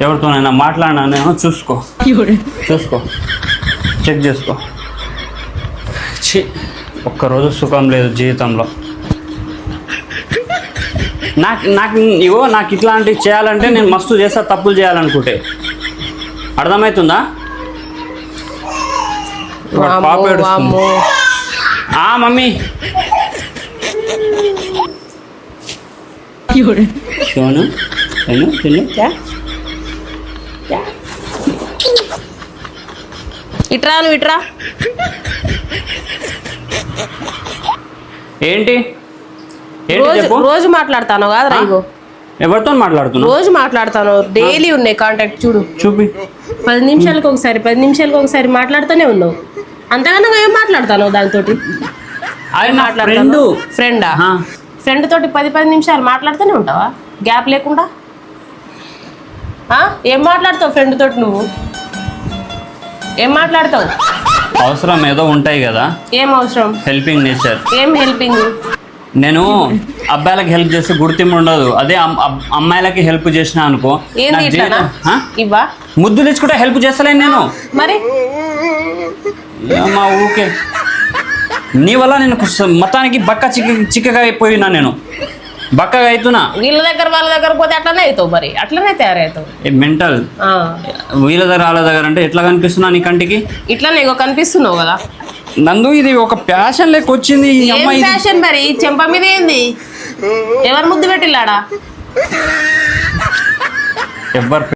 ఎవరితోనైనా మాట్లాడినా నేను చూసుకో. చూసుకో. చెక్ చేసుకో. ఛీ. ఒక్కరోజు సుఖం లేదు జీవితంలో. నాకు నాకు ఇగో నాకు ఇట్లాంటివి చేయాలంటే నేను మస్తు చేస్తా తప్పులు చేయాలనుకుంటే. అర్థమవుతుందా పాప. ఆ మమ్మీ. తిను ఇట్రా నువ్వు ఇట్రా ఏంటి? రోజు రోజు మాట్లాడతాను కాదురా ఇగో. ఎవరితో మాట్లాడుతున్నావు? రోజు మాట్లాడతాను. డైలీ ఉన్నాయి కాంటాక్ట్ చూడు. చూపి. పది నిమిషాలకు ఒకసారి పది నిమిషాలకు ఒకసారి మాట్లాడుతూనే ఉన్నావు. అంతగానో ఏం మాట్లాడతాను దానితోటి? అది నా ఫ్రెండ్. ఫ్రెండా తోటి పది పది నిమిషాలు మాట్లాడుతూనే ఉంటావా? గ్యాప్ లేకుండా? ఏం మాట్లాడతావు ఫ్రెండ్ తోటి నువ్వు? ఏం మాట్లాడతావు? అవసరం ఏదో ఉంటాయి కదా. ఏం అవసరం? హెల్పింగ్ నేచర్ ఏం హెల్పింగ్ నేను అబ్బాయిలకి హెల్ప్ చేస్తే గుర్తింపు ఉండదు. అదే అమ్మాయిలకి హెల్ప్ చేసిన అనుకో. ఏంది ఇట్లానా? ఇవ్వా? ముద్దు తెచ్చుకుంటే హెల్ప్ చేస్తలేను నేను. మరి? మా ఊకే నీ వల్ల నేను మొత్తానికి బక్క చిక్క చిక్కగా అయిపోయినా నేను. బక్కగా అవుతున్నా వీళ్ళ దగ్గర వాళ్ళ దగ్గర పోతే అట్లనే అవుతావు మరి. అట్లనే తయారవుతావు. మెంటల్. వీళ్ళ దగ్గర వాళ్ళ దగ్గర అంటే ఎట్లా కనిపిస్తున్నా నీ కంటికి? ఇట్లనే ఇగో కనిపిస్తున్నావు కదా. నందు ఇది ఒక ప్యాషన్ లెక్క వచ్చింది ఫ్యాషన్ మరి? చెంప మీద ఏంది? ఎవరు ముద్దు పెట్టిల్లాడా? ఎవరు